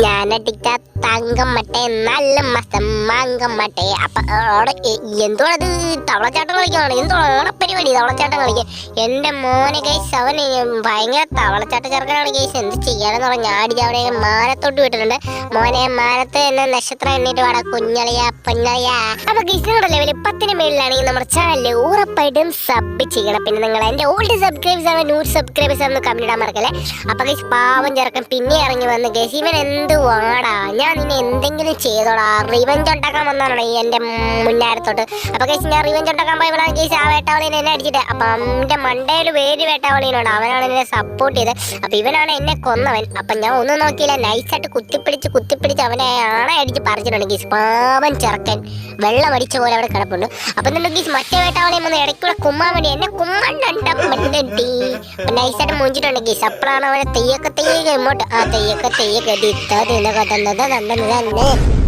ഞാനടിച്ച തങ്കം മട്ടേ നല്ല മസം മാങ്കം മട്ടേ അപ്പൊ അവിടെ എന്തോടത് തവളച്ചാട്ടം കളിക്കാണ് എന്തോ ഓണപ്പരിപാടി തവളച്ചാട്ടം കളിക്കുക എന്റെ മോനെ കേസ് അവൻ ഭയങ്കര തവളച്ചാട്ട ചെറുക്കനാണ് കേസ് എന്ത് ചെയ്യാനെന്ന് പറഞ്ഞ ഞാടിച്ച് അവിടെ മാനത്തോട്ട് വിട്ടിട്ടുണ്ട്. മോനെ മാനത്ത് എന്ന നക്ഷത്രം എണ്ണിട്ട് വാടാ കുഞ്ഞളിയ പൊന്നളിയ. അപ്പൊ ഗീസിനുള്ള ലെവൽ പത്തിന് മേളിലാണെങ്കിൽ നമ്മുടെ ചാനലിൽ ഉറപ്പായിട്ടും സബ് ചെയ്യണം. പിന്നെ നിങ്ങൾ എന്റെ ഓൾഡ് സബ്സ്ക്രൈബേഴ്സ് ആണ് ന്യൂ സബ്സ്ക്രൈബേഴ്സ് ആണ് കമന്റ് ഇടാൻ മറക്കല്ലേ. അപ്പൊ ഗൈസ് പാവം ചെറുക്കൻ പിന്നെ ഇറങ്ങി വന്ന് ഗൈസ് ഇവൻ എന്ത് വാടാ? ഞാൻ നിന്നെ എന്തെങ്കിലും ചെയ്തോടാ റിവഞ്ച് ഉണ്ടാക്കാൻ വന്നാണോ ഈ എന്റെ മുന്നാരത്തോട്ട്. അപ്പൊ ഗൈസ് ഞാൻ റിവഞ്ച് ഉണ്ടാക്കാൻ പോയപ്പോഴാണ് ഗൈസ് ആ വേട്ടാവളിനെ അടിച്ചിട്ട് അപ്പൊ എന്റെ മണ്ടയിൽ വേര് വേട്ടാവളിനുണ്ട് അവനാണ് എന്നെ സപ്പോർട്ട് ചെയ്ത്. അപ്പൊ ഇവനാണ് എന്നെ കൊന്നവൻ. അപ്പൊ ഞാൻ ഒന്നും നോക്കിയില്ല. നൈസായിട്ട് കുത്തിപ്പിടിച്ച് കുത്തിപ്പിടിച്ച് അവനെ ആണെ അടിച്ച് പറിച്ചിട്ടുണ്ട് ഗീസ്. പാവൻ ചെറുക്കൻ. വെള്ളം അടിച്ച പോലെ അവിടെ കിടപ്പുണ്ട്. അപ്പൊ എന്നിട്ട് ഗീസ് മറ്റേ വേട്ടാവളിയും വന്ന് ഇടയ്ക്കൂടെ കുമ്മാൻ വേണ്ടി എന്നെ കുമ്മണ്ടി നൈസായിട്ട് മുഞ്ചിട്ടുണ്ട് ഗീസ്. അപ്പോഴാണ് അവനെ തെയ്യൊക്കെ തെയ്യൊക്കെ ഇങ്ങോട്ട്. ആ തെയ്യൊക്കെ തെയ്യൊക്കെ തന്നെ.